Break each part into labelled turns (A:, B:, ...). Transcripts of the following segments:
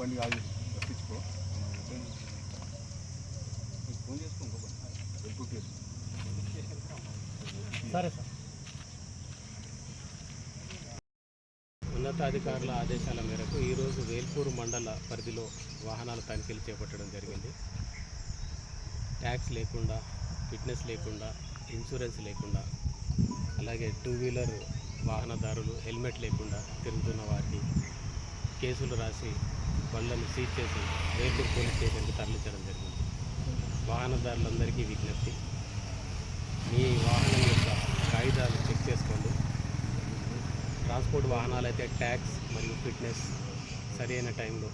A: బండి ఆగి రప్పించుకో ఫోన్ చేసుకో ఇంకో బండి. చేసుకో
B: సరే సార్. ఉన్నతాధికారుల ఆదేశాల మేరకు ఈరోజు వేల్పూర్ మండల పరిధిలో వాహనాల తనిఖీలు చేపట్టడం జరిగింది. ట్యాక్స్ లేకుండా ఫిట్నెస్ లేకుండా ఇన్సూరెన్స్ లేకుండా అలాగే టూ వీలర్ వాహనదారులు హెల్మెట్ లేకుండా తిరుగుతున్న వారికి కేసులు రాసి బండ్లను సీజ్ చేసి రేట్లు పోలీస్ స్టేషన్కి తరలించడం జరిగింది. వాహనదారులందరికీ విజ్ఞప్తి. మీ వాహనం యొక్క కాగితాలు చెక్ చేసుకోండి. ట్రాన్స్పోర్ట్ వాహనాలు అయితే ట్యాక్స్ మరియు ఫిట్నెస్ సరైన టైంలో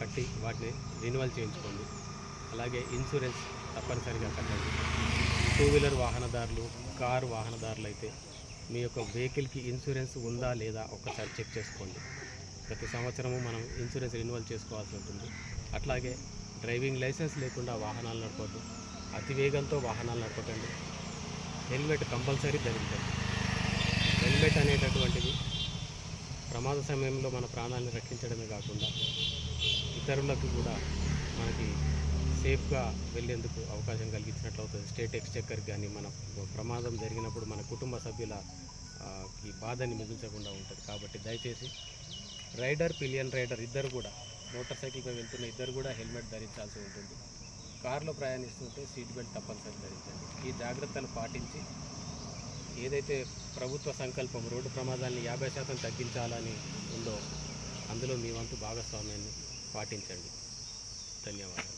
B: కట్టి వాటిని రెన్యువల్ చేయించుకోండి. అలాగే ఇన్సూరెన్స్ తప్పనిసరిగా కట్టండి. టూ వీలర్ వాహనదారులు కారు వాహనదారులు అయితే మీ యొక్క వెహికల్కి ఇన్సూరెన్స్ ఉందా లేదా ఒక్కసారి చెక్ చేసుకోండి. ప్రతి సంవత్సరము మనం ఇన్సూరెన్స్ రెన్యువల్ చేసుకోవాల్సి ఉంటుంది. అట్లాగే డ్రైవింగ్ లైసెన్స్ లేకుండా వాహనాలు నడపద్దు. అతి వేగంతో వాహనాలు నడపకండి. హెల్మెట్ కంపల్సరీ ధరించండి. హెల్మెట్ అనేటటువంటిది ప్రమాద సమయంలో మన ప్రాణాలను రక్షించడమే కాకుండా ఇతరులకు కూడా మనకి సేఫ్గా వెళ్ళేందుకు అవకాశం కలిగించినట్లు అవుతుంది. స్టేట్ ఎక్స్చెక్కర్ కానీ మన ప్రమాదం జరిగినప్పుడు మన కుటుంబ సభ్యుల ఈ బాధని మిగిల్చకుండా ఉంటుంది. కాబట్టి దయచేసి రైడర్ పిలియన్ రైడర్ ఇద్దరు కూడా మోటార్ సైకిల్పై వెళ్తున్న ఇద్దరు కూడా హెల్మెట్ ధరించాల్సి ఉంటుంది. కారులో ప్రయాణిస్తుంటే సీట్ బెల్ట్ తప్పనిసరి ధరించండి. ఈ జాగ్రత్తలు పాటించి ఏదైతే ప్రభుత్వ సంకల్పం రోడ్డు ప్రమాదాన్ని యాభై శాతం తగ్గించాలని ఉందో అందులో మీ వంతు భాగస్వామ్యాన్ని పాటించండి. ధన్యవాదాలు.